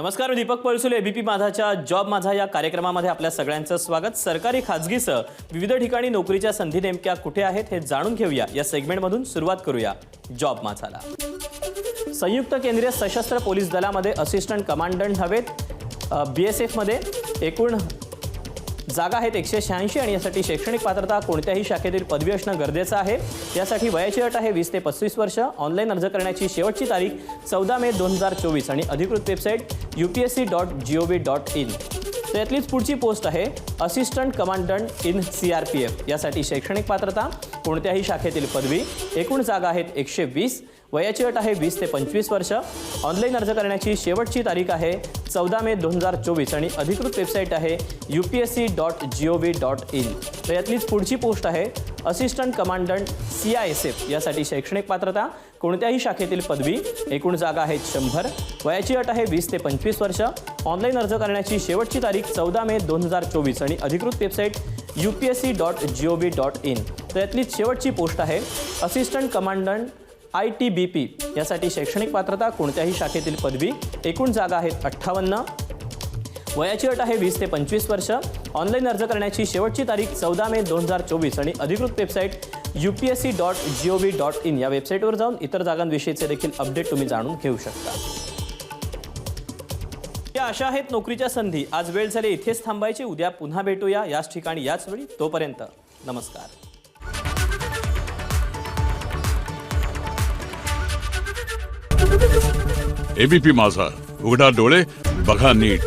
नमस्कार मी दीपक पळसुले एबीपी माझाच्या जॉब माझा या कार्यक्रमामध्ये आपल्या सगळ्यांचं स्वागत. सरकारी खाजगीसह विविध ठिकाणी नोकरीच्या संधी नेमक्या कुठे आहेत हे जाणून घेऊया. या सेगमेंटमधून सुरुवात करूया. जॉब माझाला. संयुक्त केंद्रीय सशस्त्र पोलीस दलामध्ये असिस्टंट कमांडंट हवेत. बी एस एफमध्ये एकूण जागा आहेत एकशे शहाऐंशी आणि यासाठी शैक्षणिक पात्रता कोणत्याही शाखेतील पदवी असणं गरजेचं आहे. यासाठी वयाची अट आहे वीस ते पस्तीस वर्ष. ऑनलाईन अर्ज करण्याची शेवटची तारीख चौदा मे दोन हजार चोवीस आणि अधिकृत website U P S C dot G O V dot in त्यातलीच पुढची पोस्ट आहे assistant commandant in C R P F यासाठी शैक्षणिक पात्रता कोणत्याही शाखेतील पदवी एकूण जागा आहेत एकशे वीस वयाची अट आहे वीस ते पंचवीस वर्ष. ऑनलाईन अर्ज करण्याची शेवटची तारीख आहे चौदा मे दोन हजार चोवीस आणि अधिकृत वेबसाईट आहे U P S C dot G O V dot in तर यातलीच पुढची पोस्ट आहे assistant commandant C I S F यासाठी शैक्षणिक पात्रता कोणत्याही शाखेतील पदवी एकूण जागा आहेत शंभर वयाची अट आहे वीस ते पंचवीस वर्ष. ऑनलाईन अर्ज करण्याची शेवटची तारीख चौदा मे दोन हजार चोवीस आणि अधिकृत website U P S C dot G O V dot in तर यातली शेवटची पोस्ट आहे assistant commandant I T B P यासाठी शैक्षणिक पात्रता कोणत्याही शाखेतील पदवी एकूण जागा आहेत अठ्ठावन्न वयाची अट आहे वीस ते पंचवीस वर्ष. ऑनलाईन अर्ज करण्याची शेवटची तारीख चौदा मे दोन हजार चोवीस आणि अधिकृत website U P S C dot G O V dot in या वेबसाईटवर जाऊन इतर जागांविषयीचे देखील अपडेट तुम्ही जाणून घेऊ शकता. या अशा आहेत नोकरीच्या संधी. आज वेळ झाली इथेच थांबायची. उद्या पुन्हा भेटूया. याच ठिकाणी याच वेळी. तोपर्यंत नमस्कार. एबीपी माझा. उघडा डोळे बघा नीट.